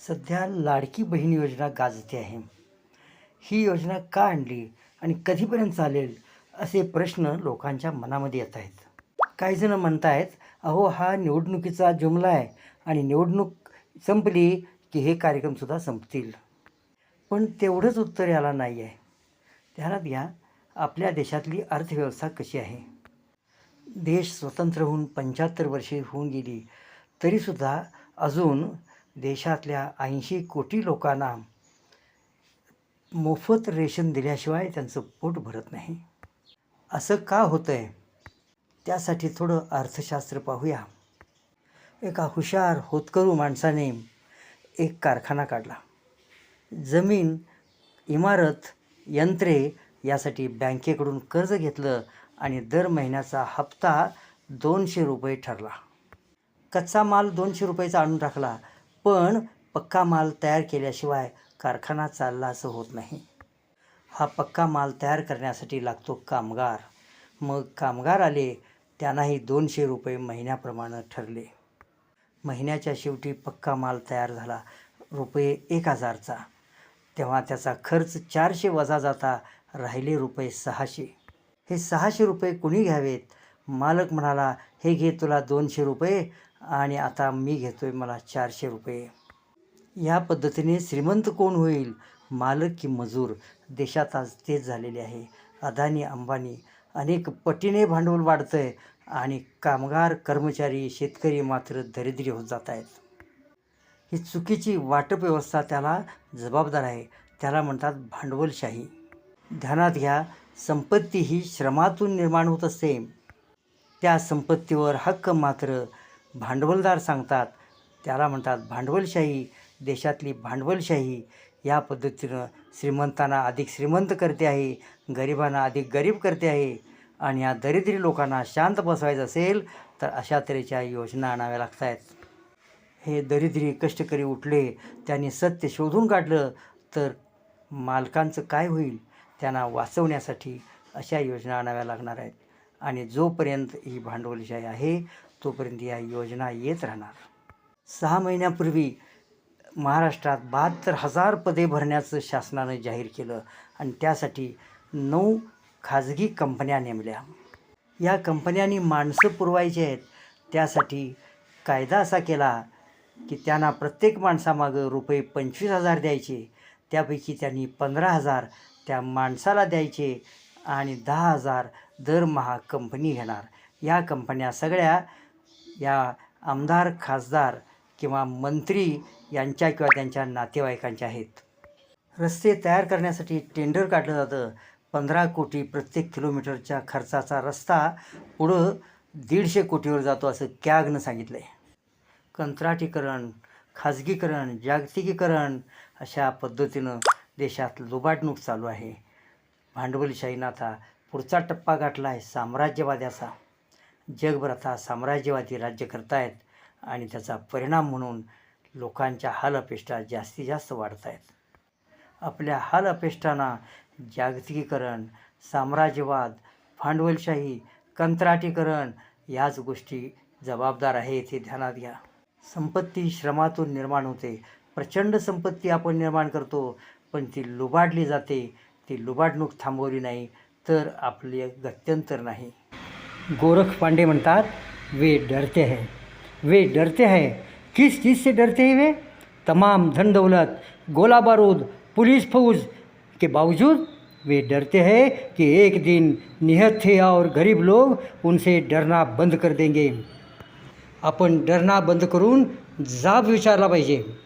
सध्या लाडकी बहीण योजना गाजते आहे. ही योजना का आणली आणि कधीपर्यंत चालेल असे प्रश्न लोकांच्या मनामध्ये येत आहेत. काही जणं म्हणत आहेत अहो हा निवडणुकीचा जुमला आहे आणि निवडणूक संपली की हे कार्यक्रमसुद्धा संपतील. पण तेवढंच उत्तर याला नाही आहे. ध्यानात घ्या आपल्या देशातली अर्थव्यवस्था कशी आहे. देश स्वतंत्र होऊन पंच्याहत्तर वर्षे होऊन गेली तरीसुद्धा अजून देशातल्या ऐंशी कोटी लोकांना मोफत रेशन दिल्याशिवाय त्यांचं पोट भरत नाही. असं का होतं आहे त्यासाठी थोडं अर्थशास्त्र पाहूया. एका हुशार होतकरू माणसाने एक कारखाना काढला. जमीन इमारत यंत्रे यासाठी बँकेकडून कर्ज घेतलं आणि दर महिन्याचा हप्ता दोनशे रुपये ठरला. कच्चा माल दोनशे रुपयेचा आणून टाकला. पण पक्का माल तयार केल्याशिवाय कारखाना चालला असं होत नाही. हा पक्का माल तयार करण्यासाठी लागतो कामगार. मग कामगार आले त्यांनाही दोनशे रुपये महिन्याप्रमाणे ठरले. महिन्याच्या शेवटी पक्का माल तयार झाला रुपये एक हजारचा. तेव्हा त्याचा खर्च चारशे वजा जाता राहिले रुपये सहाशे. हे सहाशे रुपये कुणी घ्यावेत? मालक म्हणाला हे घे तुला दोनशे रुपये आणि आता मी घेतो आहे मला चारशे रुपये. या पद्धतीने श्रीमंत कोण होईल? मालक की मजूर? देशात आज तेच झालेले आहे. अदानी अंबानी अनेक पटीने भांडवल वाढतं आहे आणि कामगार कर्मचारी शेतकरी मात्र दरिद्री होत जात आहेत. ही चुकीची वाटप व्यवस्था त्याला जबाबदार आहे. त्याला म्हणतात भांडवलशाही. ध्यानात घ्या संपत्ती ही श्रमातून निर्माण होत असते. त्या संपत्तीवर हक्क मात्र भांडवलदार सांगतात. त्याला म्हणतात भांडवलशाही देशातली भांडवलशाही या पद्धतीनं श्रीमंतांना अधिक श्रीमंत करते आहे गरिबांना अधिक गरीब करते आहे आणि या दरिद्री लोकांना शांत बसवायचं असेल तर अशा तऱ्हेच्या योजना आणाव्या लागत आहेत हे दरिद्री कष्टकरी उठले त्यांनी सत्य शोधून काढलं तर मालकांचं काय होईल? त्यांना वाचवण्यासाठी अशा योजना आणाव्या लागणार आहेत. आणि जोपर्यंत ही भांडवलशाही आहे तोपर्यंत या योजना येत राहणार. सहा महिन्यापूर्वी महाराष्ट्रात बहात्तर हजार पदे भरण्याचं शासनानं जाहीर केलं आणि त्यासाठी नऊ खाजगी कंपन्या नेमल्या. या कंपन्यांनी माणसं पुरवायची आहेत. त्यासाठी कायदा असा केला की त्यांना प्रत्येक माणसामागं रुपये पंचवीस हजार द्यायचे त्यापैकी त्यांनी पंधरा हजार त्या माणसाला द्यायचे आणि दहा हजार दरमहा कंपनी घेणार. या कंपन्या सगळ्या या आमदार खासदार किंवा मंत्री यांच्या किंवा त्यांच्या नातेवाईकांच्या आहेत. रस्ते तयार करण्यासाठी टेंडर काढलं जातं. पंधरा कोटी प्रत्येक किलोमीटरच्या खर्चाचा रस्ता पुढं दीडशे कोटीवर जातो असं कॅगनं सांगितलं आहे कंत्राटीकरण खाजगीकरण जागतिकीकरण अशा पद्धतीनं देशात लुबाडणूक चालू आहे. भांडवलशाहीनं आता पुढचा टप्पा गाठला आहे साम्राज्यवाद्याचा. जगभर आता साम्राज्यवादी राज्य करतायत आणि त्याचा परिणाम म्हणून लोकांच्या हाल अपेष्टा जास्तीत जास्त वाढत आहेत आपल्या हाल अपेष्टांना जागतिकीकरण साम्राज्यवाद भांडवलशाही कंत्राटीकरण याच गोष्टी जबाबदार आहे हे ध्यानात घ्या. संपत्ती श्रमातून निर्माण होते. प्रचंड संपत्ती आपण निर्माण करतो पण ती लुबाडली जाते. ती लुबाडणूक थांबवली नाही. तर आपले गत्यंतर नाही. गोरख पांडे म्हणतात, वे डरते हैं. वे डरते हैं? किस चीज़ से डरते हैं वे? तमाम धन दौलत, गोला बारूद, पुलिस फौज के बावजूद वे डरते हैं कि एक दिन निहत थे और गरीब लोग उनसे डरना बंद कर देंगे। आपण डरना बंद करून जाब विचारला पाहिजे।